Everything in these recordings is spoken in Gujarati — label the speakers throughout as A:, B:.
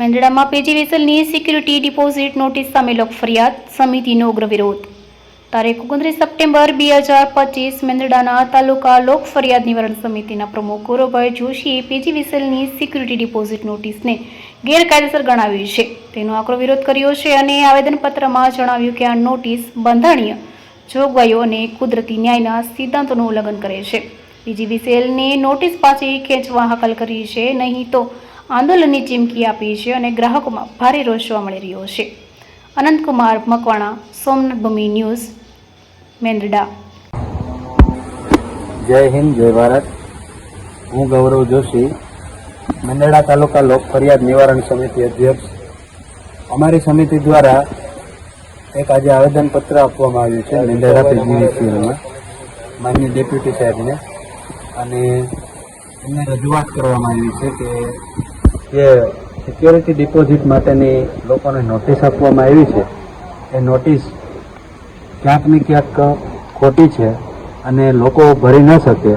A: મેંદડામાં પીજીવીસીએલની સિક્યુરિટી ડિપોઝિટ નોટિસ સામે લોક ફરિયાદ, સમિતિનો ઉગ્ર વિરોધ. તારીખ ઓગણત્રીસ સપ્ટેમ્બર બે હજાર પચીસ, મેંદડાના તાલુકા લોક ફરિયાદ નિવારણ સમિતિના પ્રમુખ ગૌરવભાઈ જોશીએ પીજીવીસીએલની સિક્યુરિટી ડિપોઝિટ નોટિસને ગેરકાયદેસર ગણાવી છે. તેનો આકરો વિરોધ કર્યો છે અને આવેદનપત્રમાં જણાવ્યું કે આ નોટિસ બંધારણીય, જોગવાઈઓ અને કુદરતી ન્યાયના સિદ્ધાંતોનું ઉલ્લંઘન કરે છે. પીજીવીસીએલને નોટિસ પાછી ખેંચવા હાકલ કરી છે નહીં તો આંદોલનની ચીમકી આપી છે અને ગ્રાહકોમાં ભારે રોષ જોવા મળી રહ્યો છે. અનંતકુમાર મકવાણા, સોમનાથ ભૂમિ ન્યૂઝ, મેંદડા.
B: જય હિન્દ, જય ભારત. હું ગૌરવ જોશી, મેંદડા તાલુકા લોક ફરિયાદ નિવારણ સમિતિ અધ્યક્ષ. અમારી સમિતિ દ્વારા એક આજે આવેદનપત્ર આપવામાં આવ્યું છે, મેંદડા પીજીવીસીએલમાં માન્ય ડેપ્યુટી સાહેબને. અને એમને રજૂઆત કરવામાં આવી છે કે જે સિક્યોરિટી ડિપોઝિટ માટેની લોકોને નોટિસ આપવામાં આવી છે. એ નોટિસ ક્યાંક ને ક્યાંક ખોટી છે અને લોકો ભરી ન શકે.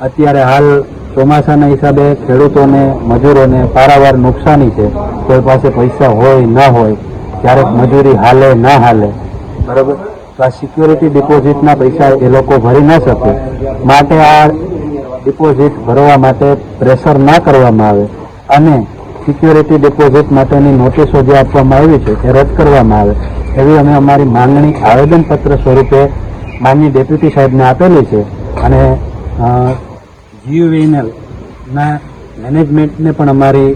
B: અત્યારે હાલ ચોમાસાના હિસાબે ખેડૂતોને, મજૂરોને પારાવાર નુકસાની છે. કોઈ પાસે પૈસા હોય, ના હોય, ક્યારેક મજૂરી હાલે, ના હાલે. બરાબર? તો આ સિક્યોરિટી ડિપોઝિટના પૈસા એ લોકો ભરી ન શકે. માટે આ ડિપોઝિટ ભરવા માટે પ્રેશર ના કરવામાં આવે. અને સિક્યોરિટી ડિપોઝિટ માટેની નોટિસો જે આપવામાં આવી છે, એ રદ કરવામાં આવે. એવી અમે અમારી માંગણી આવેદનપત્ર સ્વરૂપે માનની ડેપ્યુટી સાહેબને આપેલી છે અને જીયુવીએનએલના મેનેજમેન્ટને પણ અમારી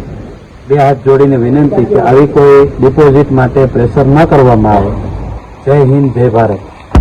B: બે હાથ જોડીને વિનંતી કે આવી કોઈ ડિપોઝિટ માટે પ્રેશર ન કરવામાં આવે. જય હિન્દ, જય ભારત.